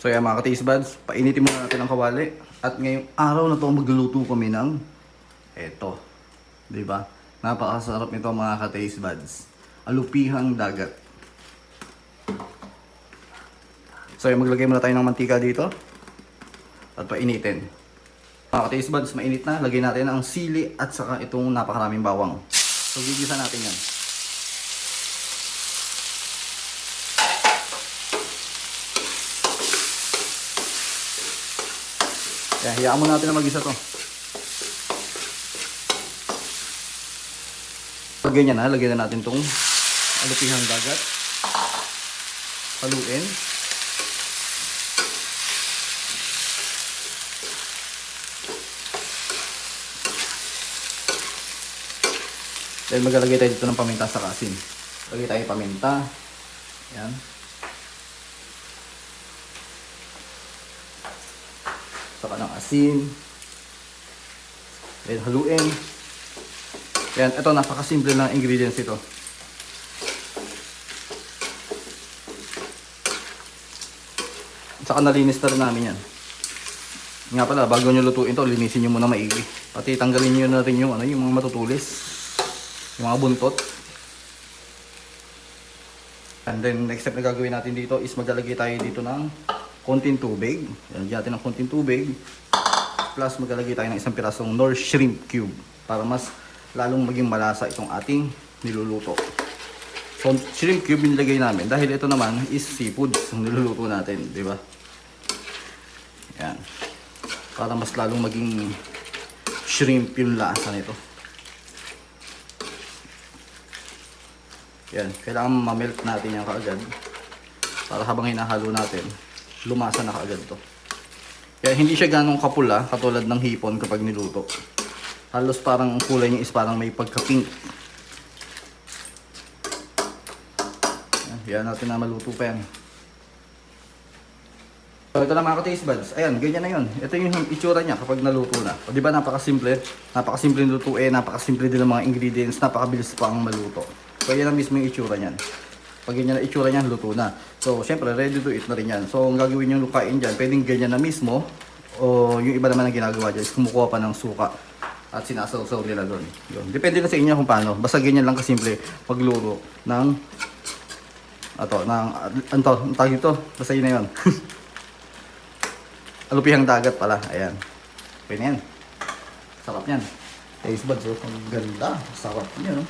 So yan mga ka-taste buds, painitin muna natin ang kawali. At ngayong araw na to magluluto kami ng eto. ba? Napakasarap nito mga ka-taste buds. Alupihang dagat. So yan, maglagay muna tayo ng mantika dito. At painitin. Mga ka-taste buds, mainit na. Lagay natin ang sili at saka itong napakaraming bawang. So gigisa natin yan. Yan, hayaan mo natin na mag-isa to. Ganyan na, lagyan na natin tong alupihang dagat. Haluin. Then maglalagay tayo dito ng paminta sa asin. Lagay tayo paminta. Yan. Saka ng asin. Then haluin. Yan, ito napakasimple lang ingredients ito. Saka nalinis na rin namin yan. Nga pala, bago nyo lutuin to, linisin nyo muna maigi. Pati tanggalin nyo na rin yung, ano, yung mga matutulis. Yung mga buntot. And then, next step na gagawin natin dito is maglalagay tayo dito ng konting tubig. Lagyan natin ng konting tubig. Plus, maglalagay tayo ng isang pirasong nor shrimp cube. Para mas lalong maging malasa itong ating niluluto. So, shrimp cube nilagay namin. Dahil ito naman is seafood yung niluluto natin. Di ba? Yan. Para mas lalong maging shrimp yung lasa nito. Yan. Kailangan ma-melt natin yan kaagad. Para habang hinahalo natin, lumasa na kaagad to. Kaya hindi siya ganong kapula, katulad ng hipon kapag niluto. Halos parang ang kulay niya is parang may pagka-pink. Yan, natin na maluto pa yan. So ito na mga ka-taste buds. Ayan, ganyan na yun. Ito yung itsura niya kapag naluto na. O di ba napakasimple? Napakasimple lutuin, napakasimple din ang mga ingredients, napakabilis pa ang maluto. So yan ang mismo yung itsura niyan. Pag ganyan na itsura niyan, luto na. So syempre, ready to eat na rin yan. So ang gagawin yung lukain dyan, pwedeng ganyan na mismo. O yung iba naman ang ginagawa dyan is kumukuha pa ng suka at sinasawsaw nila doon. Yun. Depende na sa inyo kung paano. Basta ganyan lang kasimple pagluro ng ato, ng, anto, ang tawag ito, basta yun na yun. Alupihang dagat pala. Ayan. Pwede yan. Sarap yan. Taste buds, oh. Ang ganda. Sarap niya, no?